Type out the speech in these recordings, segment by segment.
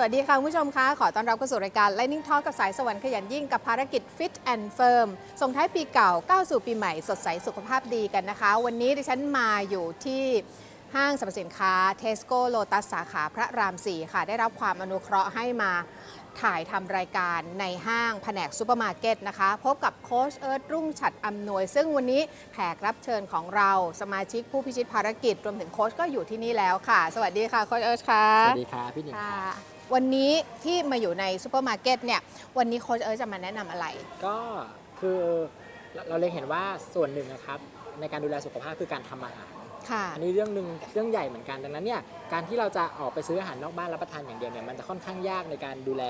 สวัสดีค่ะคุณผู้ชมคะขอต้อนรับเข้าสู่รายการ Lightning Talk กับสายสวรรค์ขยันยิ่งกับภารกิจ Fit and Firm ส่งท้ายปีเก่าก้าวสู่ปีใหม่สดใสสุขภาพดีกันนะคะ วันนี้ดิฉันมาอยู่ที่ห้างสรรพสินค้า Tesco Lotus สาขาพระราม 4 ค่ะ ได้รับความอนุเคราะห์ให้มาถ่ายทำรายการในห้างแผนกซูเปอร์มาร์เก็ตนะคะ พบกับโค้ชเอิร์ธรุ่งฉัดอำนวย ซึ่งวันนี้แขกรับเชิญของเราสมาชิกผู้พิชิตภารกิจ รวมถึงโค้ชก็อยู่ที่นี่แล้วค่ะ สวัสดีค่ะโค้ชเอิร์ธค่ะ สวัสดีครับพี่หนิงค่ะ วันนี้ที่มาอยู่ในซูเปอร์มาร์เก็ตเนี่ยวันนี้โค้ชเอิร์ธจะมาแนะนำอะไร ก็คือเราเราเลยเห็นว่าส่วนหนึ่งนะครับ ในการดูแลสุขภาพคือการทำอาหาร ค่ะ อันนี้เรื่องหนึ่งเรื่องใหญ่เหมือนกันดังนั้นเนี่ยการที่เราจะออกไปซื้ออาหารนอกบ้านรับประทานอย่างเดียวเนี่ยมันจะค่อนข้างยากในการดูแล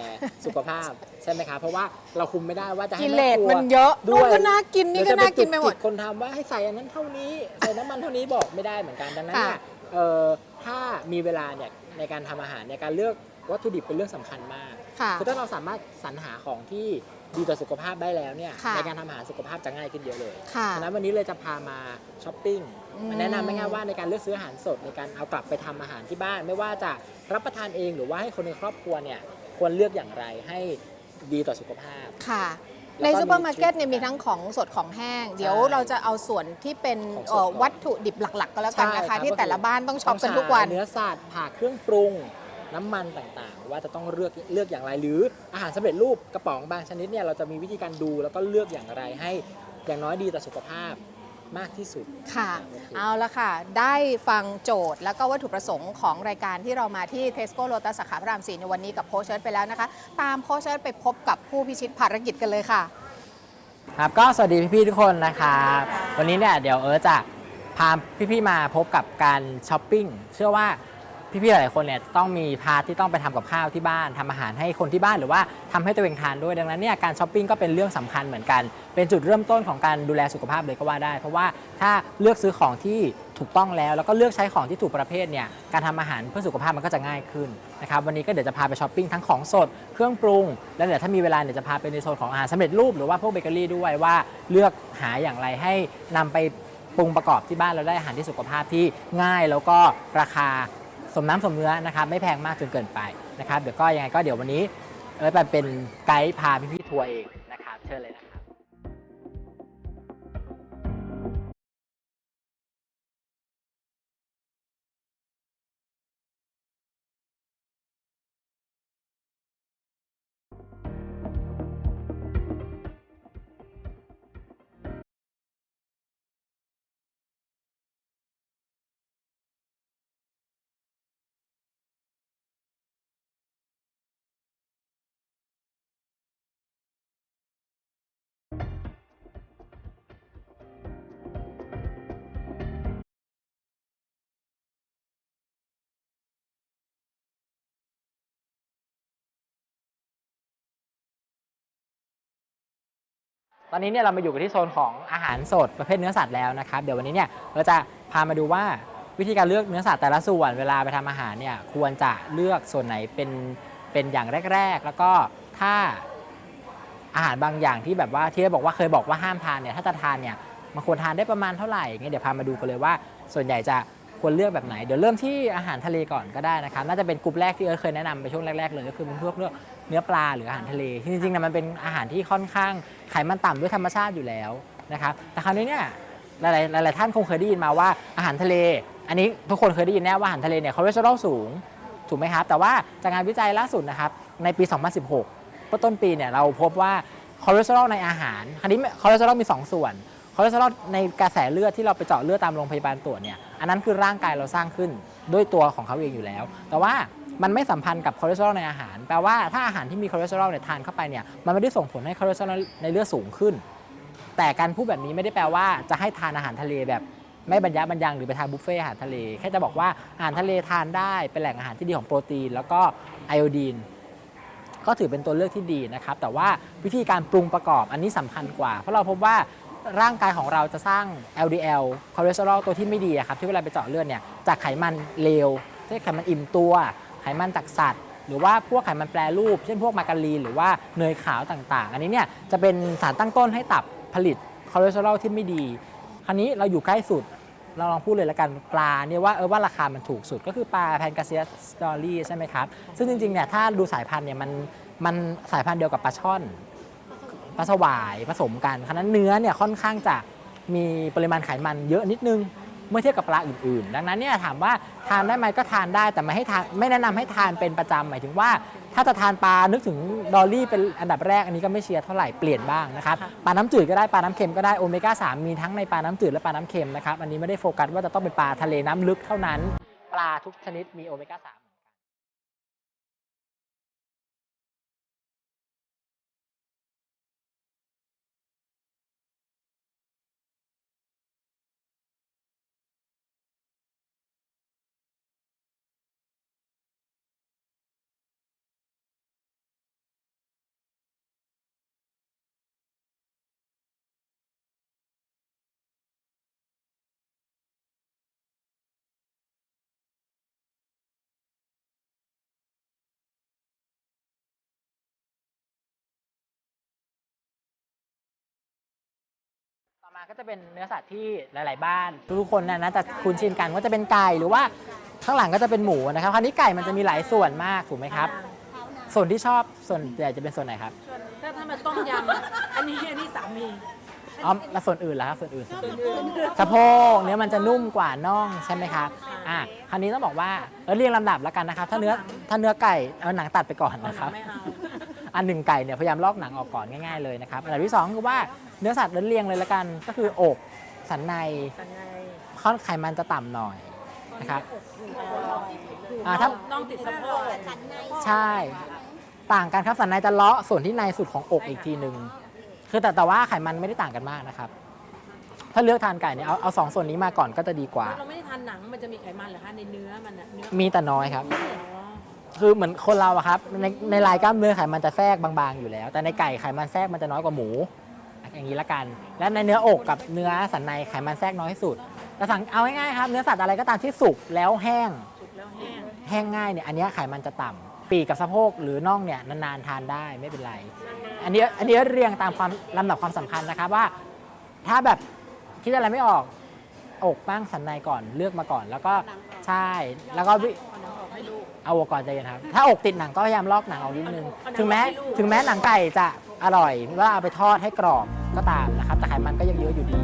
สุขภาพ ใช่ไหมครับเพราะว่าเราคุมไม่ได้ว่าจะให้กิแม่เลสครัวมันเยอะด้นู่วนยก็น่ากินนี่ก็เดี๋ยวจะน่ากินไปหมดจุคนทำว่าให้ใส่อันนั้นเท่านี้ใส่น้ำมันเท่านี้บอกไม่ได้เหมือนกันดังนั้นเนี่ยค่ะ เอ่อถ้ามีเวลาเนี่ยในการทำอาหารในการเลือก วัตถุดิบเป็นเรื่องสำคัญมากค่ะคือถ้าเราสามารถสรรหาของที่ดีต่อสุขภาพได้แล้วเนี่ยค่ะในการทำอาหารสุขภาพจะง่ายขึ้นเยอะเลยค่ะฉะนั้นวันนี้เลยจะพามาช้อปปิ้งอืมมาแนะนำง่ายๆว่าในการเลือกซื้ออาหารสดในการเอากลับไปทำอาหารที่บ้าน ไม่ว่าจะรับประทานเองหรือว่าให้คนในครอบครัวเนี่ยควรเลือกอย่างไรให้ดีต่อสุขภาพค่ะแล้วก็ในซูเปอร์มาร์เก็ตมีเนี่ยมีทั้งของสดของแห้ง เดี๋ยวใช่เราจะเอาส่วนที่เป็นของสดเอ่อก่อนวัตถุดิบหลัก ๆ ก็แล้วกันนะใช่ครัคะบที่ก็คือแต่ละบ้านต้องช็อปกันทุกวันเนื้อสัตว์ผักเครื่องปรุง น้ำมันต่างๆ ว่าจะต้องเลือกเลือกอย่างไร หรืออาหารสำเร็จรูปกระป๋องบางชนิดเนี่ยเราจะมีวิธีการดูแล้วก็เลือกอย่างไรให้อย่างน้อยดีต่อสุขภาพมากที่สุดค่ะโอเคเอาละค่ะ ได้ฟังโจทย์แล้วก็วัตถุประสงค์ของรายการที่เรามาที่ Tesco Lotus สาขาพระราม4ในวันนี้กับโค้ชเอิร์ธไปแล้วนะคะ ตามโค้ชเอิร์ธไปพบกับผู้พิชิตภารกิจกันเลยค่ะ ครับก็สวัสดีพี่ๆทุกคนนะครับวันนี้เนี่ยเดี๋ยวเอิร์ธจะพาพี่ๆมาพบกับการช้อปปิ้งเชื่อว่า พี่ๆหลายๆคนเนี่ยต้องมีพาร์ทที่ต้องไปทำกับข้าวที่บ้านทำอาหารให้คนที่บ้านหรือว่าทำให้ตัวเองทานด้วยดังนั้นเนี่ยการช้อปปิ้งก็เป็นเรื่องสำคัญเหมือนกัน เป็นจุดเริ่มต้นของการดูแลสุขภาพเลยก็ว่าได้ เพราะว่าถ้าเลือกซื้อของที่ถูกต้องแล้ว แล้วก็เลือกใช้ของที่ถูกประเภทเนี่ยการทำอาหารเพื่อสุขภาพมันก็จะง่ายขึ้นนะครับวันนี้ก็เดี๋ยวจะพาไปช้อปปิ้งทั้งของสดเครื่องปรุง แล้วเดี๋ยวถ้ามีเวลาเดี๋ยวจะพาไปในโซนของอาหารสำเร็จรูปหรือว่าพวกเบเกอรี่ด้วยว่าเลือกหาอย่างไรให้นำไปปรุงประกอบที่บ้านเราได้อาหารที่สุขภาพที่ง่ายแล้วก็ราคา สมน้ำสมเนื้อนะครับไม่แพงมากจนเกินไปนะครับเดี๋ยวก็ยังไงก็เดี๋ยววันนี้เออไปเป็นไกด์พาพี่ๆทัวร์เองนะครับเชิญเลยนะ ตอนนี้เนี่ยเรามาอยู่กันที่โซนของอาหารสดประเภทเนื้อสัตว์แล้วนะครับ เดี๋ยววันนี้เนี่ยเราจะพามาดูว่าวิธีการเลือกเนื้อสัตว์แต่ละส่วนเวลาไปทำอาหารเนี่ยควรจะเลือกส่วนไหนเป็นเป็นอย่างแรก ๆ แล้วก็ถ้าอาหารบางอย่างที่แบบว่าที่เราบอกว่าเคยบอกว่าห้ามทานเนี่ยถ้าจะทานเนี่ยมันควรทานได้ประมาณเท่าไหร่เงี้ยเดี๋ยวพามาดูกันเลยว่า ส่วนใหญ่จะควรเลือกแบบไหน เดี๋ยวเริ่มที่อาหารทะเลก่อนก็ได้นะครับน่าจะเป็นกลุ่มแรกที่เอิร์ธเคยแนะนำไปช่วงแรกๆเลยก็คือเป็นพวกเลือก เนื้อปลาหรืออาหารทะเลที่จริงๆนะมันเป็นอาหารที่ค่อนข้างไขมันต่ำด้วยธรรมชาติอยู่แล้วนะครับแต่คราวนี้เนี่ยหลายๆหลายๆท่านคงเคยได้ยินมาว่าอาหารทะเล อันนี้ทุกคนเคยได้ยินแน่ว่าอาหารทะเลเนี่ยคอเลสเตอรอลสูงถูกไหมครับ แต่ว่าจากงานวิจัยล่าสุดนะครับในปี 2016 ต้นปีเนี่ยเราพบว่าคอเลสเตอรอลในอาหารคราวนี้คอเลสเตอรอลมี 2 ส่วนคอเลสเตอรอลในกระแสเลือดที่เราไปเจาะเลือดตามโรงพยาบาลตรวจเนี่ยอันนั้นคือร่างกายเราสร้างขึ้นด้วยตัวของเขาเองอยู่แล้ว แต่ว่า มันไม่สัมพันธ์กับคอเลสเตอรอลในอาหาร แปลว่าถ้าอาหารที่มีคอเลสเตอรอลเนี่ยทานเข้าไปเนี่ยมันไม่ได้ส่งผลให้คอเลสเตอรอลในเลือดสูงขึ้น แต่การพูดแบบนี้ไม่ได้แปลว่าจะให้ทานอาหารทะเลแบบไม่บรรยะบรรยังหรือไปทานบุฟเฟ่อาหารทะเลแค่จะบอกว่าอาหารทะเลทานได้เป็นแหล่งอาหารที่ดีของโปรตีน แล้วก็ไอโอดีนก็ถือเป็นตัวเลือกที่ดีนะครับ แต่ว่าวิธีการปรุงประกอบอันนี้สำคัญกว่า เพราะเราพบว่าร่างกายของเราจะสร้าง LDL คอเลสเตอรอลตัวที่ไม่ดีอะครับที่เวลาไปเจาะเลือดเนี่ยจากไขมันเลวเช่ไขมันอิ่มตัว ไขมันจากสัตว์ หรือว่าพวกไขมันแปรรูป เช่นพวกมาการีนหรือว่าเนยขาวต่างๆ อันนี้เนี่ยจะเป็นสารตั้งต้นให้ตับผลิตคอเลสเตอรอลที่ไม่ดี คราวนี้เราอยู่ใกล้สุดเราลองพูดเลยละกันปลาเนี่ยว่าเออว่าราคามันถูกสุดก็คือปลาแพนกาเซียสตอรี่ใช่ไหมครับ ซึ่งจริงๆเนี่ยถ้าดูสายพันธุ์เนี่ยมันมันสายพันธุ์เดียวกับปลาช่อนปลาสวายผสมกันฉะนั้นเนื้อเนี่ยค่อนข้างจะมีปริมาณไขมันเยอะนิดนึง เมื่อเทียบกับปลาอื่นๆ ดังนั้นเนี่ยถามว่าทานได้ไหมก็ทานได้แต่ไม่ให้ทานไม่แนะนำให้ทานเป็นประจำหมายถึงว่า ถ้าจะทานปลานึกถึงดอลลี่เป็นอันดับแรกอันนี้ก็ไม่เชียร์เท่าไหร่เปลี่ยนบ้างนะครับปลาน้ำจืดก็ได้ปลาน้ำเค็มก็ได้โอเมก้า3มีทั้งในปลาน้ำจืดและปลาน้ำเค็มนะครับอันนี้ไม่ได้โฟกัสว่าจะต้องเป็นปลาทะเลน้ำลึกเท่านั้น ปลาทุกชนิดมีโอเมก้า3 มาก็จะเป็นเนื้อสัตว์ที่หลาย ๆ บ้าน ทุกๆคนน่ะน่าจะคุ้นชินกันว่าจะเป็นไก่หรือว่าข้างหลังก็จะเป็นหมูนะครับคราวนี้ไก่มันจะมีหลายส่วนมากถูกไหมครับ ส่วนที่ชอบส่วนใหญ่จะเป็นส่วนไหนครับถ้าถ้ามันต้มยำอะอันนี้อันนี้สามีอ๋อแล้วส่วนอื่นล่ะครับส่วนอื่นส่วนอื่นสะโพกเนื้อมันจะนุ่มกว่าน่องใช่ไหมครับอะคราวนี้ต้องบอกว่าเออเรียงลำดับแล้วกันนะครับ ถ้าเนื้อถ้าเนื้อไก่เอาหนังตัดไปก่อนเอานะหคนัรังบไม่เอาอันหนึ่งไก่เนี่ยพยายามลอกหนังออกก่อนง่ายๆเลยนะครับอันดับที่สองคือว่าเนื้อสัตว์เรียงๆเลยละกัน ก็คืออกสันในสันในค่อนไขมันจะต่ำหน่อยนะครับอ๋ออ่าถ้าน้องติดสะโพกใช่ ต่างกันครับสันในจะเลาะส่วนที่ในสุดของอกอีกทีหนึ่งคือแต่แต่ว่าไขมันไม่ได้ต่างกันมากนะครับถ้าเลือกทานไก่เนี่ยเอาเอาสองส่วนนี้มาก่อนก็จะดีกว่า เราไม่ได้ทานหนังมันจะมีไขมันเหรอคะในเนื้อมันอะเนื้อมีแต่น้อยครับอ๋อ คือเหมือนคนเราอะครับในในลายกล้ามเนื้อไขมันจะแทรกบางๆอยู่แล้ว แต่ในไก่ไขมันแทรกมันจะน้อยกว่าหมู อย่างนี้ละกัน และในเนื้ออกกับเนื้อสันในไขมันแทรกน้อยที่สุดแต่สั่งเอาง่ายๆครับเนื้อสัตว์อะไรก็ตามที่สุกแล้วแห้งสุกแล้วแห้งแห้งง่ายเนี่ยอันนี้ไขมันจะต่ำปีกกับสะโพกหรือน่องเนี่ยนานๆทานได้ไม่เป็นไร อันนี้อันนี้เรียงตามความลำดับความสำคัญนะครับว่า ถ้าแบบคิดอะไรไม่ออกอกบ้างสันในก่อนเลือกมาก่อน แล้วก็ใช่แล้วก็ เอาหนังออกให้ลูกเอาอกก่อนใจเย็นครับ ถ้าอกติดหนังก็พยายามลอกหนังออกนิดนึงเอาหนังถึงแม้ให้ลูกถึงแม้หนังไก่จะอร่อยว่าเอาไปทอดให้กรอบก็ตามนะครับแต่ไขมันก็ยังเยอะอยู่ดี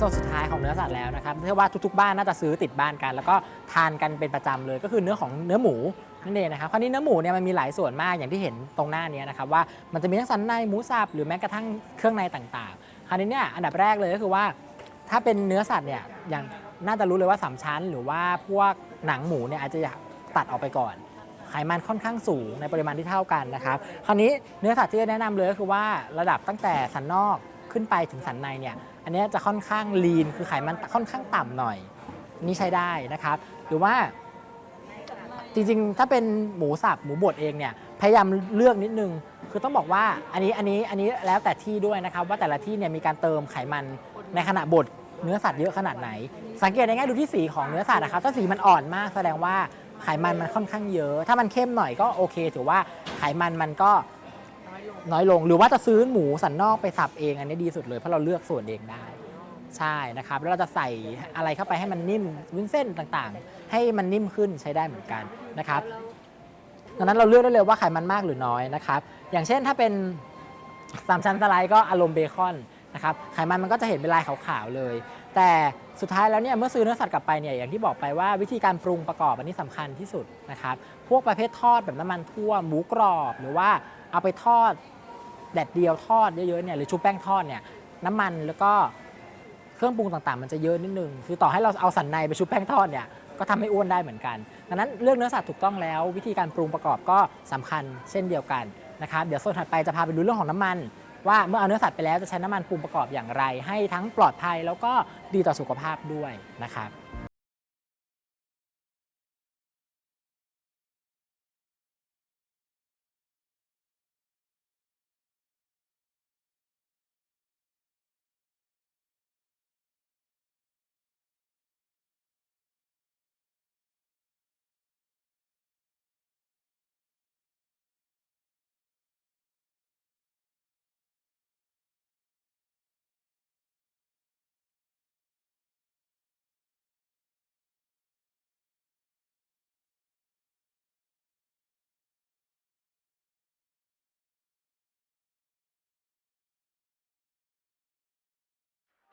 โซนสุดท้ายของเนื้อสัตว์แล้วนะครับเชื่อว่าทุกๆบ้านน่าจะซื้อติดบ้านกัน แล้วก็ทานกันเป็นประจำเลยก็คือเนื้อของเนื้อหมูนั่นเองนะครับคราวนี้เนื้อหมูเนี่ยมันมีหลายส่วนมากอย่างที่เห็นตรงหน้านี้นะครับว่ามันจะมีทั้งสันในหมูสับหรือแม้กระทั่งเครื่องในต่างๆ คราวนี้เนี่ยอันดับแรกเลยก็คือว่า ถ้าเป็นเนื้อสัตว์เนี่ยอย่างน่าจะรู้เลยว่าสามชั้น หรือว่าพวกหนังหมูเนี่ยอาจจะอยากตัดออกไปก่อนไขมันค่อนข้างสูงในปริมาณที่เท่ากันนะครับ คราวนี้เนื้อสัตว์ที่จะแนะนำเลยก็คือว่าระดับตั้งแต่สันนอกขึ้นไปถึงสันในเนี่ย อันนี้จะค่อนข้างลีนคือไขมันค่อนข้างต่ำหน่อย นี่ใช้ได้นะครับ หรือว่าจริงๆ ถ้าเป็นหมูสับหมูบดเองเนี่ยพยายามเลือกนิดนึง คือต้องบอกว่าอันนี้อันนี้อันนี้แล้วแต่ที่ด้วยนะครับ ว่าแต่ละที่เนี่ยมีการเติมไขมันในขณะบดเนื้อสัตว์เยอะขนาดไหน สังเกตได้ง่ายดูที่สีของเนื้อสัตว์นะครับ ถ้าสีมันอ่อนมากแสดงว่าไขมันมันค่อนข้างเยอะ ถ้ามันเข้มหน่อยก็โอเค ถือว่าไขมันมันก็ ลง น้อยลงหรือว่าจะซื้อหมูสันนอกไปสับเองอันนี้ดีสุดเลยเพราะเราเลือกส่วนเองได้ใช่นะครับแล้วเราจะใส่อะไรเข้าไปให้มันนิ่มวุ้นเส้นต่างๆ ให้มันนิ่มขึ้นใช้ได้เหมือนกันนะครับดังนั้นเราเลือกได้เลยว่าไขมันมากหรือน้อยนะครับอย่างเช่นถ้าเป็นสามชั้นสไลด์ก็อารมณ์เบคอนนะครับไขมันมันก็จะเห็นเป็นลายขาวๆเลย แต่สุดท้ายแล้วเนี่ยเมื่อซื้อเนื้อสัตว์กลับไปเนี่ยอย่างที่บอกไปว่าวิธีการปรุงประกอบอันนี้สำคัญที่สุดนะครับพวกประเภททอดแบบน้ำมันทั่วหมูกรอบ หรือว่า เอาไปทอดแดดเดียวทอดเยอะๆเนี่ยหรือชุบแป้งทอดเนี่ยน้ำมันแล้วก็เครื่องปรุงต่างๆ มันจะเยอะนิดนึง คือต่อให้เราเอาสันในไปชุบแป้งทอดเนี่ยก็ทำให้อ้วนได้เหมือนกัน ดังนั้นเลือกเนื้อสัตว์ถูกต้องแล้ว วิธีการปรุงประกอบก็สำคัญเช่นเดียวกันนะครับเดี๋ยวโซนถัดไปจะพาไปดูเรื่องของน้ำมัน ว่าเมื่อเอาเนื้อสัตว์ไปแล้วจะใช้น้ำมันปรุงประกอบอย่างไร ให้ทั้งปลอดภัยแล้วก็ดีต่อสุขภาพด้วยนะครับ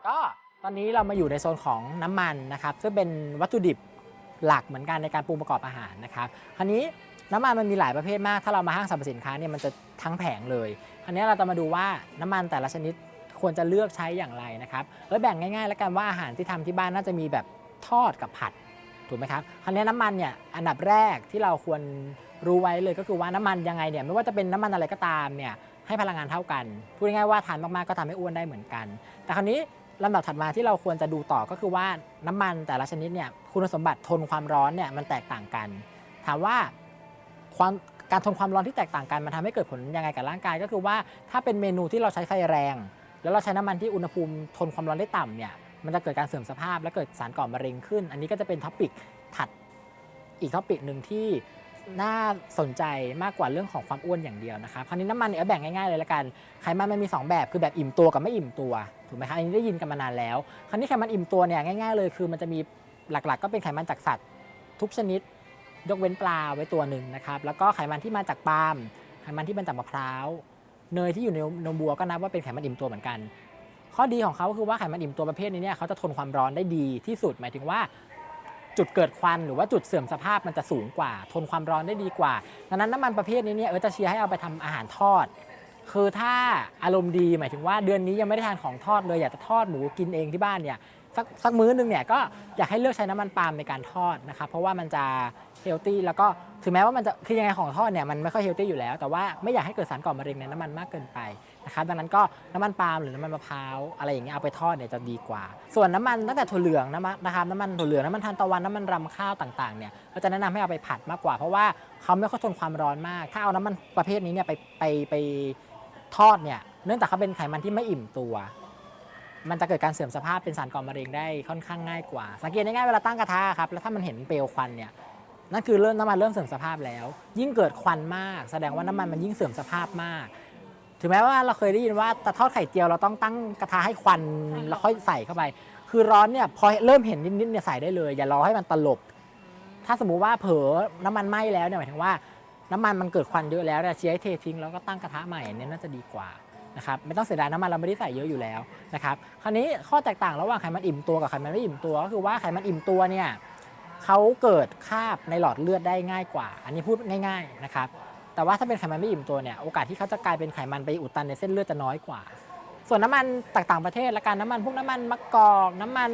ก็ตอนนี้เรามาอยู่ในโซนของน้ำมันนะครับซึ่งเป็นวัตถุดิบหลักเหมือนกันในการปรุงประกอบอาหารนะครับคราวนี้น้ำมันมันมีหลายประเภทมาก ถ้าเรามาห้างสรรพสินค้าเนี่ยมันจะทั้งแผงเลยคราวนี้เราจะมาดูว่าน้ำมันแต่ละชนิดควรจะเลือกใช้อย่างไรนะครับเออแบ่งง่ายๆ แล้วกันว่าอาหารที่ทำที่บ้านน่าจะมีแบบทอดกับผัดถูกไหมครับคราวนี้น้ำมันเนี่ยอันดับแรกที่เราควรรู้ไว้เลยก็คือว่าน้ำมันยังไงเนี่ยไม่ว่าจะเป็นน้ำมันอะไรก็ตามเนี่ยให้พลังงานเท่ากัน พูดง่ายๆว่าทานมากๆก็ทำให้อ้วนได้เหมือนกัน แต่คราวนี้ ลำดับถัดมาที่เราควรจะดูต่อก็คือว่าน้ำมันแต่ละชนิดเนี่ยคุณสมบัติทนความร้อนเนี่ยมันแตกต่างกัน ถามว่าความการทนความร้อนที่แตกต่างกันมันทำให้เกิดผลยังไงกับร่างกาย ก็คือว่าถ้าเป็นเมนูที่เราใช้ไฟแรง แล้วเราใช้น้ำมันที่อุณหภูมิทนความร้อนได้ต่ำเนี่ยมันจะเกิดการเสื่อมสภาพและเกิดสารก่อมะเร็งขึ้น อันนี้ก็จะเป็นท็อปิกถัดอีกท็อปิกหนึ่งที่ น่าสนใจมากกว่าเรื่องของความอ้วนอย่างเดียวนะครับคราวนี้น้ำมันเนี่ยเอแบ่งง่ายๆเลยละกันไขมันมันมี 2 แบบคือแบบอิ่มตัวกับไม่อิ่มตัวถูกไหมครับอันนี้ได้ยินกันมานานแล้วคราวนี้ไขมันอิ่มตัวเนี่ยง่ายๆเลยคือมันจะมีหลักๆ ก็เป็นไขมันจากสัตว์ ทุกชนิด ยกเว้นปลาไว้ตัวหนึ่งนะครับแล้วก็ไขมันที่มาจากปาล์มไขมันที่มาจากมะพร้าวเนยที่อยู่ในนมวัวก็นับว่าเป็นไขมันอิ่มตัวเหมือนกัน ข้อดีของเขาก็คือว่าไขมันอิ่มตัวประเภทนี้เนี่ยเขาจะทนความร้อนได้ดีที่สุดหมายถึงว่า จุดเกิดควันหรือว่าจุดเสื่อมสภาพมันจะสูงกว่า ทนความร้อนได้ดีกว่า ดังนั้นน้ำมันประเภทนี้เนี่ยเออจะเชียร์ให้เอาไปทำอาหารทอด คือถ้าอารมณ์ดีหมายถึงว่าเดือนนี้ยังไม่ได้ทานของทอดเลยอยากจะทอดหมูกินเองที่บ้านเนี่ยสักสักมื้อนึงเนี่ยก็อยากให้เลือกใช้น้ำมันปาล์มในการทอดนะครับเพราะว่ามันจะ เฮลตี้แล้วก็ถึงแม้ว่ามันจะคือยังไงของทอดเนี่ยมันไม่ค่อยเฮลตี้อยู่แล้ว แต่ว่าไม่อยากให้เกิดสารก่อมะเร็งในน้ำมันมากเกินไปนะครับดังนั้นก็น้ำมันปาล์มหรือน้ำมันมะพร้าวอะไรอย่างเงี้ยเอาไปทอดเนี่ยจะดีกว่า ส่วนน้ำมันตั้งแต่ถั่วเหลืองนะนะครับน้ำมันถั่วเหลืองน้ำมันทานตะวันน้ำมันรำข้าวต่างๆเนี่ยก็จะแนะนำให้เอาไปผัดมากกว่า เพราะว่าเขาไม่ค่อยทนความร้อนมาก ถ้าเอาน้ำมันประเภทนี้เนี่ยไปไปไปทอดเนี่ยเนื่องจากเขาเป็นไขมันที่ไม่อิ่มตัว มันจะเกิดการเสื่อมสภาพเป็นสารก่อมะเร็งได้ค่อนข้างง่ายกว่า สังเกตง่ายๆเวลาตั้งกระทะครับแล้วถ้ามันเห็นเปลวควันเนี่ย นั่นคือเริ่มน้ำมันเริ่มเสื่อมสภาพแล้ว ยิ่งเกิดควันมาก แสดงว่าน้ำมันมันยิ่งเสื่อมสภาพมาก ถึงแม้ว่าเราเคยได้ยินว่าต่ทอดไข่เจียวเราต้องตั้งกระทะให้ควันแล้วค่อยใส่เข้าไป คือร้อนเนี่ยพอเริ่มเห็นนิดๆเนี่ยใส่ได้เลย อย่ารอให้มันตลบ ถ้าสมมุติว่าเผลอน้ำมันไหม้แล้วเนี่ยหมายถึงว่าน้ำมันมันเกิดควันเยอะแล้วเนี่ยเชียร์ให้เททิ้งแล้วก็ตั้งกระทะใหม่เนี่ยน่าจะดีกว่านะครับไม่ต้องเสียดายน้ำมันเราไม่ได้ใส่เยอะอยู่แล้วนะครับคราวนี้ข้อแตกต่างระหว่างไขมันอิ่มตัวกับไขมันไม่อิ่มตัวก็คือว่าไขมันอิ่มตัวเนี่ย เขาเกิดคาบในหลอดเลือดได้ง่ายกว่า อันนี้พูดง่าย ๆนะครับ แต่ว่าถ้าเป็นไขมันไม่อิ่มตัวเนี่ยโอกาสที่เขาจะกลายเป็นไขมันไปอุดตันในเส้นเลือดจะน้อยกว่า ส่วนน้ำมันต่างประเทศละกันน้ำมันพวกน้ำมันมะกอกน้ำมัน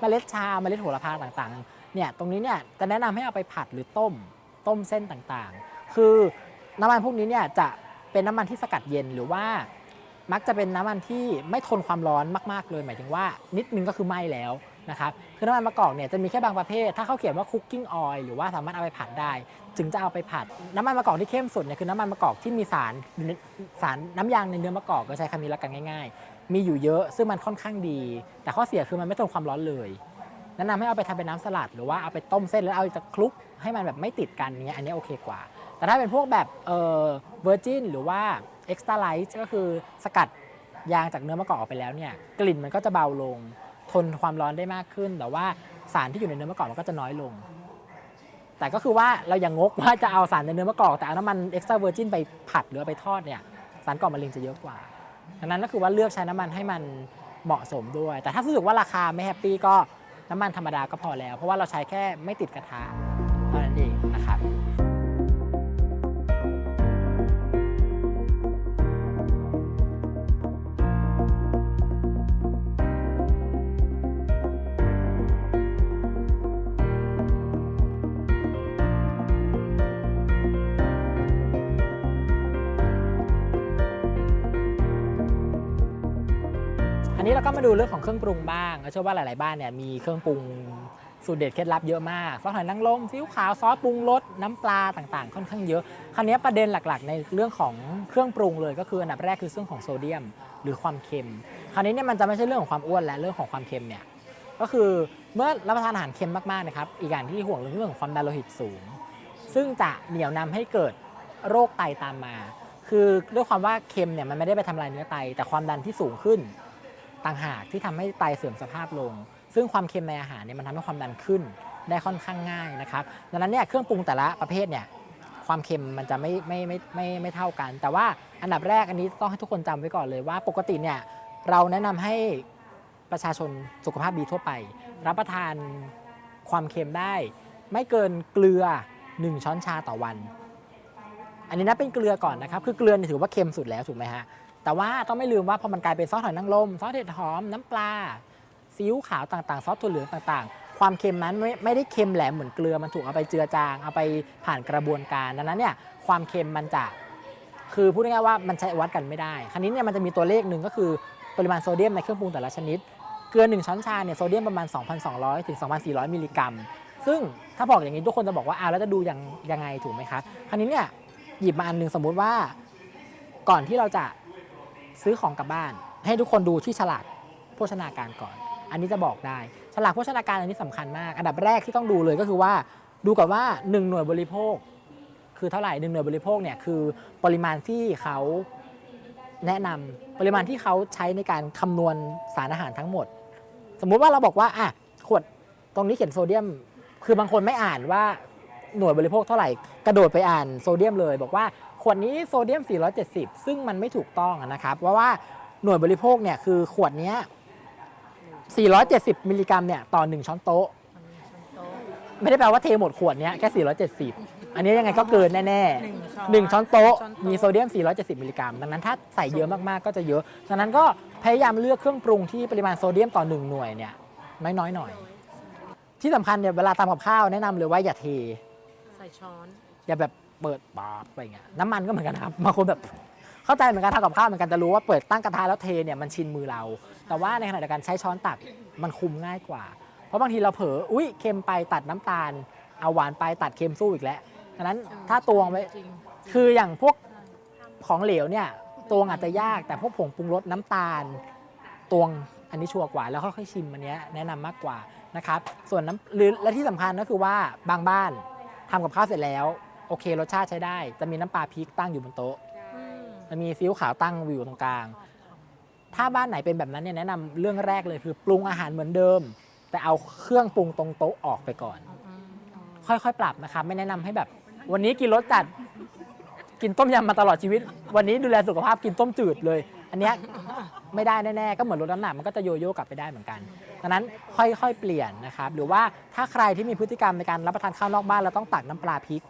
เมล็ดชาเมล็ดโหระพาต่างๆเนี่ยตรงนี้เนี่ยจะแนะนำให้เอาไปผัดหรือต้มต้มเส้นต่างๆ คือน้ำมันพวกนี้เนี่ยจะเป็นน้ำมันที่สกัดเย็นหรือว่ามักจะเป็นน้ำมันที่ไม่ทนความร้อนมาก ๆ เลย หมายถึงว่านิดนึงก็คือไหม้แล้ว นะครับคือน้ำมันมะกอกเนี่ยจะมีแค่บางประเภท ถ้าเขาเขียนว่าคุกกิ้งออยล์หรือว่าสามารถเอาไปผัดได้ ถึงจะเอาไปผัด น้ำมันมะกอกที่เข้มสุดเนี่ยคือน้ำมันมะกอกที่มีสารสารน้ำยางในเนื้อมะกอกก็ใช้คำนี้ละกันง่าย ๆ มีอยู่เยอะซึ่งมันค่อนข้างดี แต่ข้อเสียคือมันไม่ทนความร้อนเลยแนะนำให้เอาไปทำเป็นน้ำสลัด หรือว่าเอาไปต้มเส้นแล้วเอาจะคลุกให้มันแบบไม่ติดกันเนี้ยอันนี้โอเคกว่า แต่ถ้าเป็นพวกแบบเออเวอร์จินหรือว่าเอ็กซ์ตร้าไลท์ก็คือสกัดยางจากเนื้อมะกอกออกไปแล้วเนี่ยกลิ่นมันก็จะเบาลง ทนความร้อนได้มากขึ้น แต่ว่าสารที่อยู่ในเนื้อมะกอกมันก็จะน้อยลง แต่ก็คือว่าเราอย่างงกว่าจะเอาสารในเนื้อมะกอกแต่เอาน้ำมันเอ็กซ์ตร้าเวอร์จินไปผัดหรือไปทอดเนี่ยสารก่อมะเร็งจะเยอะกว่าดังนั้นก็คือว่าเลือกใช้น้ำมันให้มันเหมาะสมด้วย แต่ถ้ารู้สึกว่าราคาไม่แฮปปี้ก็น้ำมันธรรมดาก็พอแล้ว เพราะว่าเราใช้แค่ไม่ติดกระทะ อันนี้เราก็มาดูเรื่องของเครื่องปรุงบ้างเชื่อว่าหลาย ๆ บ้านเนี่ยมีเครื่องปรุงสูตรเด็ดเคล็ดลับเยอะมากซอสหอยนางรมซีอิ๊วขาวซอสปรุงรสน้ำปลาต่าง ๆ ค่อนข้างเยอะคราวนี้ประเด็นหลัก ๆ ในเรื่องของเครื่องปรุงเลยก็คืออันดับแรกคือเรื่องของโซเดียม หรือความเค็ม คราวนี้เนี่ยมันจะไม่ใช่เรื่องของความอ้วนและเรื่องของความเค็มเนี่ยก็คือเมื่อรับประทานอาหารเค็มมาก ๆ นะครับอีกอย่างที่ห่วงเรื่องของความดันโลหิตสูง ซึ่งจะเหนี่ยวนำให้เกิดโรคไตตามมา คือด้วยความว่าเค็มเนี่ยมันไม่ได้ไปทำลายเนื้อไต แต่ความดันที่สูงขึ้น ต่างหากที่ทำให้ไตเสื่อมสภาพลง ซึ่งความเค็มในอาหารเนี่ยมันทำให้ความดันขึ้นได้ค่อนข้างง่ายนะครับดังนั้นเนี่ยเครื่องปรุงแต่ละประเภทเนี่ยความเค็มมันจะไม่ไม่ไม่ไม่ไม่เท่ากัน แต่ว่าอันดับแรกอันนี้ต้องให้ทุกคนจำไว้ก่อนเลยว่าปกติเนี่ยเราแนะนำให้ประชาชนสุขภาพดีทั่วไป รับประทานความเค็มได้ ไม่เกินเกลือ 1 ช้อนชาต่อวัน อันนี้นับเป็นเกลือก่อนนะครับ คือเกลือถือว่าเค็มสุดแล้วถูกไหมฮะ แต่ว่าต้องไม่ลืมว่าพอมันกลายเป็นซอสหอยนางรมซอสเห็ดหอมน้ำปลาซีอิ๊วขาวต่างๆ ซอสถั่วเหลืองต่างๆ ความเค็มนั้นไม่ไม่ได้เค็มแหลมเหมือนเกลือมันถูกเอาไปเจือจางเอาไปผ่านกระบวนการดังนั้นเนี่ยความเค็มมันจะคือพูดง่ายๆว่ามันใช้วัดกันไม่ได้คราวนี้เนี่ยมันจะมีตัวเลขหนึ่งก็คือปริมาณโซเดียมในเครื่องปรุงแต่ละชนิด เกลือ 1 ช้อนชาเนี่ยโซเดียมประมาณ 2,200 ถึง 2,400 มิลลิกรัม ซึ่งถ้าบอกอย่างนี้ทุกคนจะบอกว่าอ้าวแล้วจะดูยังยังไงถูกไหมครับคราวนี้เนี่ยหยิบมาอันหนึงสมมุติว่า ก่อนที่เราจะ ซื้อของกลับบ้าน ให้ทุกคนดูที่ฉลากโภชนาการก่อน อันนี้จะบอกได้ฉลากโภชนาการอันนี้สำคัญมาก อันดับแรกที่ต้องดูเลยก็คือว่าดูก่อนว่า 1 หน่วยบริโภค คือเท่าไหร่หนึ่งหน่วยบริโภคเนี่ยคือปริมาณที่เขาแนะนำปริมาณที่เขาใช้ในการคำนวณสารอาหารทั้งหมด สมมุติว่าเราบอกว่าอะขวดตรงนี้เขียนโซเดียม คือบางคนไม่อ่านว่าหน่วยบริโภคเท่าไหร่ กระโดดไปอ่านโซเดียมเลย บอกว่า ขวดนี้โซเดียม 470 ซึ่งมันไม่ถูกต้องอะนะครับ เพราะว่าหน่วยบริโภคเนี่ยคือขวดเนี้ย470 มิลลิกรัมเนี่ยต่อ 1 ช้อนโต๊ะ ไม่ได้แปลว่าเทหมดขวดเนี้ยแค่ 470 อันนี้ยังไงก็เกินแน่ๆหนึ่งช้อน1ช้อนโต๊ะช้อนโต๊ะ มีโซเดียม 470 มิลลิกรัม ดังนั้นถ้าใส่เยอะมากๆ ก็จะเยอะ ฉะนั้นก็พยายามเลือกเครื่องปรุงที่ปริมาณโซเดียมต่อ 1 หน่วยเนี่ยน้อยๆหน่อย ที่สำคัญเนี่ยเวลาทำกับข้าวแนะนำเลยว่าอย่าเทใส่ช้อน อย่าแบบเปิดปาบไปอย่างเงี้ยน้ำมันก็เหมือนกันครับบางคนแบบเข้าใจเหมือนกันทำกับข้าวเหมือนกันจะรู้ว่าเปิดตั้งกระทะแล้วเทเนี่ยมันชินมือเรา แต่ว่าในขณะเดียวกันใช้ช้อนตักมันคุมง่ายกว่า เพราะบางทีเราเผลออุ้ยเค็มไปตัดน้ำตาล เอาหวานไปตัดเค็มสู้อีกแล้วฉะนั้นถ้าตวงไว้คืออย่างพวกของเหลวเนี่ยตวงอาจจะยากแต่พวกผงปรุงรสน้ำตาลตวงอันนี้ชัวร์กว่า แล้วค่อยๆชิมอันเนี้ยแนะนำมากกว่านะครับส่วนน้ำหรือและที่สำคัญก็คือว่าบางบ้าน ทำกับข้าวเสร็จแล้ว โอเครสชาติใช้ได้ จะมีน้ำปลาพริกตั้งอยู่บนโต๊ะอืมจะมีซีอิ๊วขาวตั้งอยู่ตรงกลาง ถ้าบ้านไหนเป็นแบบนั้นเนี่ยแนะนำเรื่องแรกเลยคือปรุงอาหารเหมือนเดิม แต่เอาเครื่องปรุงตรงโต๊ะออกไปก่อนอืมค่อยๆ ปรับนะครับ ไม่แนะนำให้แบบ วันนี้กินรสจัด กินต้มยำมาตลอดชีวิต วันนี้ดูแลสุขภาพกินต้มจืดเลย อันเนี้ยไม่ได้แน่ๆก็เหมือนลดน้ำหนักมันก็จะโยโย่กลับไปได้เหมือนกัน ดังนั้นค่อยๆเปลี่ยนนะครับหรือว่าถ้าใครที่มีพฤติกรรมในการรับประทานข้าวนอกบ้านเราต้องตักน้ำปลาพริก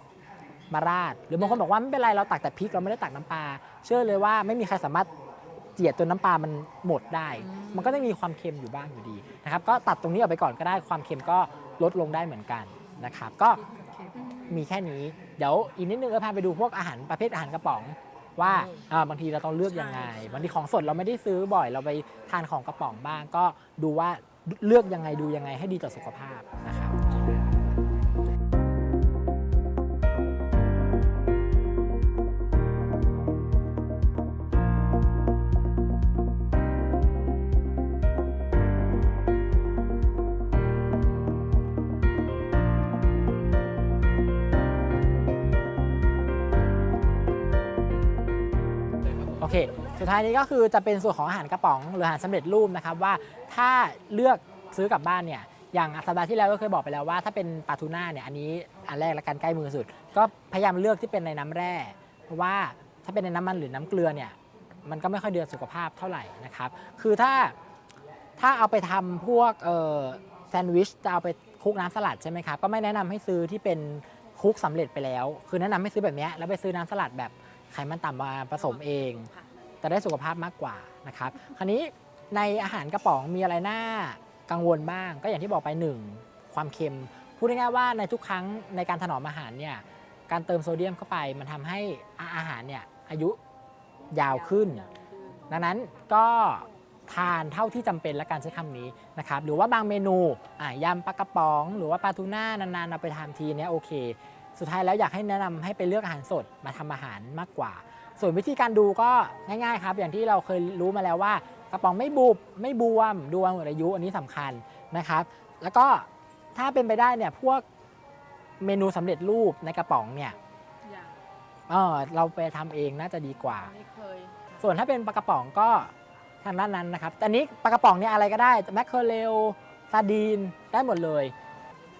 มาราด หรือบางคนบอกว่าไม่เป็นไรเราตักแต่พริกเราไม่ได้ตักน้ำปลาเชื่อเลยว่าไม่มีใครสามารถเจียดจนน้ำปลามันหมดได้ มันก็จะมีความเค็มอยู่บ้างอยู่ดีนะครับก็ตัดตรงนี้ออกไปก่อนก็ได้ความเค็มก็ลดลงได้เหมือนกันนะครับ ก็มีแค่นี้ ดี๋ยวอีกนิดนึงเออพาไปดูพวกอาหารประเภทอาหารกระป๋องว่าอ่าบางทีเราต้องเลือกยังไงบางทีของสดเราไม่ได้ซื้อบ่อยเราไปทานของกระป๋องบ้าง ก็ดูว่าเลือกยังไงดูยังไงให้ดีต่อสุขภาพนะครับ เค สุดท้ายนี้ก็คือจะเป็นส่วนของอาหารกระป๋องหรืออาหารสำเร็จรูปนะครับว่าถ้าเลือกซื้อกลับบ้านเนี่ยอย่างสัปดาห์ที่แล้วก็เคยบอกไปแล้วว่าถ้าเป็นปลาทูน่าเนี่ยอันนี้อันแรกและกันใกล้มือสุด ก็พยายามเลือกที่เป็นในน้ำแร่ เพราะว่าถ้าเป็นในน้ำมันหรือน้ำเกลือเนี่ยมันก็ไม่ค่อยเดือสุขภาพเท่าไหร่นะครับ คือถ้าถ้าเอาไปทำพวกแซนด์วิชจะเอาไปคลุกน้ำสลัดใช่ไหมครับ ก็ไม่แนะนำให้ซื้อที่เป็นคลุกสำเร็จไปแล้ว คือแนะนำให้ซื้อแบบนี้แล้วไปซื้อน้ำสลัดแบบไขมันต่ำมาผสมเอง จะได้สุขภาพมากกว่านะครับ คราวนี้ในอาหารกระป๋องมีอะไรน่ากังวลบ้าง ก็อย่างที่บอกไปหนึ่งความเค็ม พูดง่ายๆว่าในทุกครั้งในการถนอมอาหารเนี่ยการเติมโซเดียมเข้าไป มันทำให้อาหารเนี่ยอายุยาวขึ้น ดังนั้นก็ทานเท่าที่จำเป็นและการใช้คำนี้นะครับ หรือว่าบางเมนูยำปลากระป๋อง หรือว่าปลาทูน่านานๆเอาไปทานทีเนี้ยโอเค สุดท้ายแล้วอยากให้แนะนำให้ไปเลือกอาหารสดมาทำอาหารมากกว่า ส่วนวิธีการดูก็ง่ายๆครับ อย่างที่เราเคยรู้มาแล้วว่ากระป๋องไม่บุบไม่บวมดูวันหมดอายุอันนี้สำคัญนะครับ แล้วก็ถ้าเป็นไปได้เนี่ยพวกเมนูสำเร็จรูปในกระป๋องเนี่ยอย่างเออเราไปทำเองน่าจะดีกว่าไม่เคยส่วนถ้าเป็นปลากระป๋องก็ทางด้านนั้นนะครับแต่อันนี้ปลากระป๋องเนี่ยอะไรก็ได้แมคเคอเรลซาดีนได้หมดเลย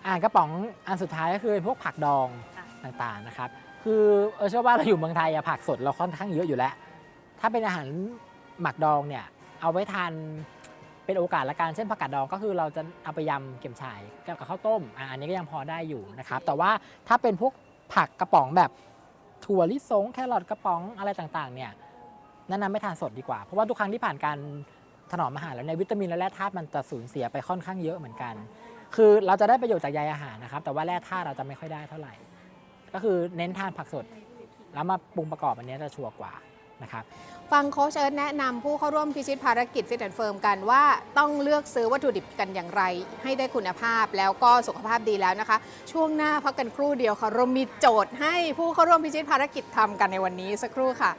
อ่ากระป๋องอันสุดท้ายก็คือพวกผักดองค่ะต่างๆนะครับ คือเออเชื่อว่าเราอยู่เมืองไทยอะผักสดเราค่อนข้างเยอะอยู่แล้ว ถ้าเป็นอาหารหมักดองเนี่ยเอาไว้ทานเป็นโอกาสละกันเช่นผักกาดดองก็คือเราจะเอาไปยำเก็มฉ่ายกับข้าวต้มอะอันนี้ก็ยังพอได้อยู่นะครับแต่ว่าถ้าเป็นพวกผักกระป๋องแบบถั่วลิสงแครอทกระป๋องอะไรต่างๆเนี่ยแนะนำไม่ทานสดดีกว่า เพราะว่าทุกครั้งที่ผ่านการถนอมอาหารแล้วในยวิตามินและแร่ธาตุมันจะสูญเสียไปค่อนข้างเยอะเหมือนกัน คือเราจะได้ประโยชน์จากใยอาหารนะครับ แต่ว่าแร่ธาตุเราจะไม่ค่อยได้เท่าไหร่ ก็คือเน้นทานผักสด แล้วมาปรุงประกอบอันนี้จะชัวร์กว่านะครับฟังโค้ชเอิร์ธแนะนำผู้เข้าร่วมพิชิตภารกิจฟิตแอนด์เฟิร์มกันว่าต้องเลือกซื้อวัตถุดิบกันอย่างไร ให้ได้คุณภาพแล้วก็สุขภาพดีแล้วนะคะ ช่วงหน้าพักกันครู่เดียวค่ะเรามีโจทย์ให้ผู้เข้าร่วมพิชิตภารกิจทำกันในวันนี้สักครู่ค่ะ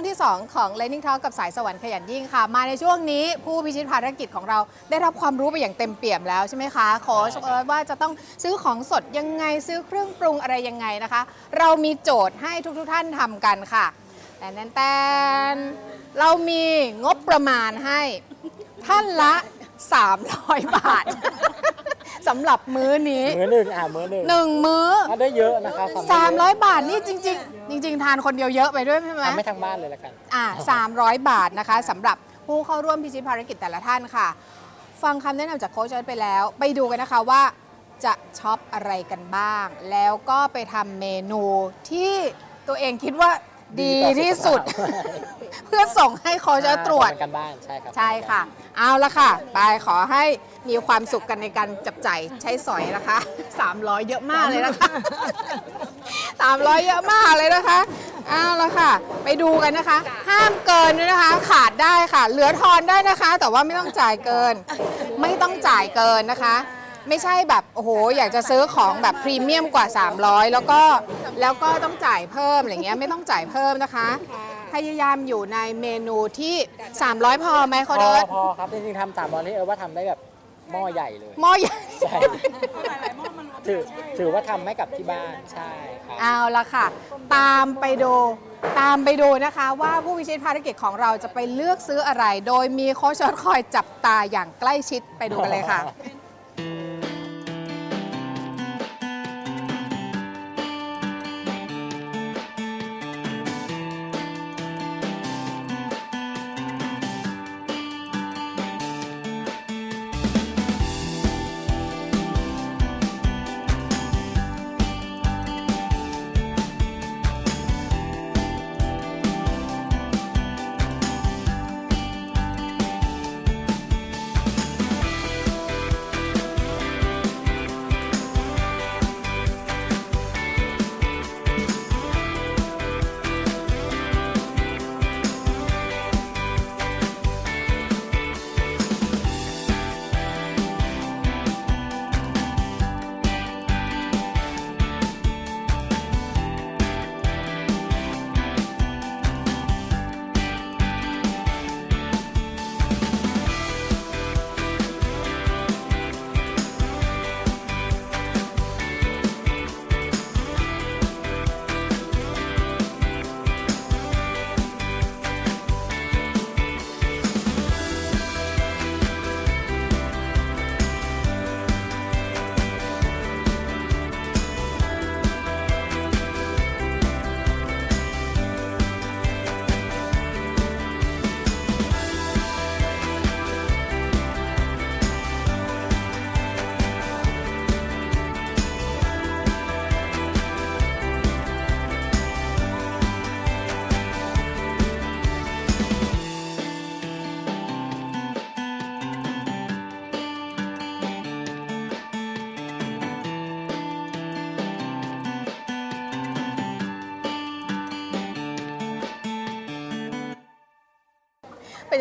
วงที่ 2 ของ Learning Talk กับสายสวรรค์ขยันยิ่งค่ะ มาในช่วงนี้ผู้พิชิตภารกิจของเราได้รับความรู้ไปอย่างเต็มเปี่ยมแล้วใช่ไหมคะขอเอิร์ธว่าจะต้องซื้อของสดยังไงซื้อเครื่องปรุงอะไรยังไงนะคะ เรามีโจทย์ให้ทุกทท่านทำกันค่ะแต่แนนแตนเรามีงบประมาณให้ท่านละ 300 บาท สำหรับมื้อนี้มื้อหนึ่งอะมื้อหนึ่งหนึ่งมื้อก็ได้เยอะนะครับทำได้เยอะ300บาทนี่จริง ๆ จริง ๆ ทานคนเดียวเยอะไปด้วยใช่ไหม ทำให้ทั้งบ้านเลยละกัน อ่า300 บาทนะคะสำหรับผู้เข้าร่วมพิชิตภารกิจแต่ละท่านค่ะ ฟังคำแนะนำจากโค้ชเอิร์ธไปแล้ว ไปดูกันนะคะว่าจะช็อปอะไรกันบ้าง แล้วก็ไปทำเมนูที่ตัวเองคิดว่า ดีที่สุดเพื่อส่งให้โค้ชเอิร์ธตรวจ เป็นกันบ้านใช่ครับใช่ค่ะ เอาละค่ะ ไปขอให้มีความสุขกันในการจับจ่ายใช้สอยนะคะ 300 เยอะมากเลยนะคะ 300 เยอะมากเลยนะคะ เอาละค่ะ ไปดูกันนะคะ ห้ามเกินด้วยนะคะ ขาดได้ค่ะ เหลือทอนได้นะคะ แต่ว่าไม่ต้องจ่ายเกิน ไม่ต้องจ่ายเกินนะคะ ไม่ใช่แบบโอ้โหอยากจะซื้อของแบบพรีเมียมกว่า 300 แล้วก็แล้วก็ต้องจ่ายเพิ่มอะไรเงี้ยไม่ต้องจ่ายเพิ่มนะคะ พยายามอยู่ในเมนูที่ 300 พอไหมพเขาอเดินพอครับจริงๆทำสามวันที่เออว่าทำได้แบบหม้อใหญ่เลย หม้อใหญ่ ใช่ถือถือว่าทำให้กับที่บ้านใช่ครับ เอาละค่ะ ตามไปดูตามไปดูนะคะว่าผู้พิชิตภารกิจของเราจะไปเลือกซื้ออะไร โดยมีโค้ชเอิร์ธคอยจับตาอย่างใกล้ชิดไปดูกันเลยค่ะเป็น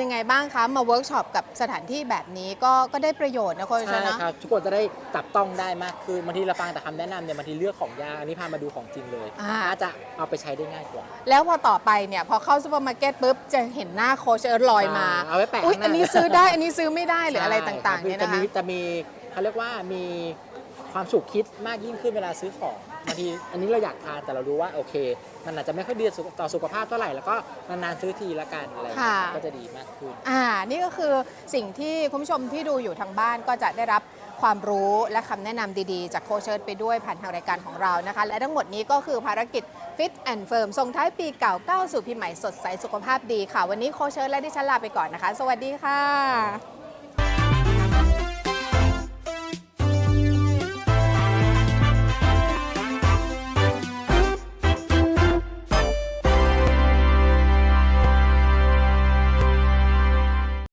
ยังไงบ้างคะมาเวิร์กช็อปกับสถานที่แบบนี้ก็ก็ได้ประโยชน์นะโค้ชใช่เนาะครับทุกคนจะได้จับต้องได้มากคืนบางทีเราฟังแต่คำแนะนำเนี่ยบางทีเลือกของยากอันนี้พามาดูของจริงเลยอ่า น่าจะเอาไปใช้ได้ง่ายกว่า แล้วพอต่อไปเนี่ยพอเข้าซูเปอร์มาร์เก็ตปุ๊บจะเห็นหน้าโค้ชเอิร์ธลอยมาเอาไว้แปะอุ๊ยข้างหน้า อันนี้ซื้อได้อันนี้ซื้อไม่ได้หรืออะไรต่างๆใช่เนี่ยแต่นะมีคะแต่มีเขาเรียกว่ามีความสุขคิดมากยิ่งขึ้นเวลาซื้อของ บางทีอันนี้เราอยากทานแต่เรารู้ว่าโอเค มันอาจจะไม่ค่อยดีต่อสุขภาพเท่าไหร่แล้วก็นานๆซื้อทีละกันอะไรอย่างเงี้ยค่ะ ก็จะดีมากขึ้น อ่า นี่ก็คือสิ่งที่คุณผู้ชมที่ดูอยู่ทางบ้านก็จะได้รับความรู้และคำแนะนำดีๆ จากโคชเชิร์ตไปด้วยผ่านทางรายการของเรานะคะ และทั้งหมดนี้ก็คือภารกิจ Fit and Firm ส่งท้ายปีเก่าก้าวสู่ปีใหม่สดใสสุขภาพดีค่ะ วันนี้โคชเชิร์ตและดิฉันลาไปก่อนนะคะ สวัสดีค่ะ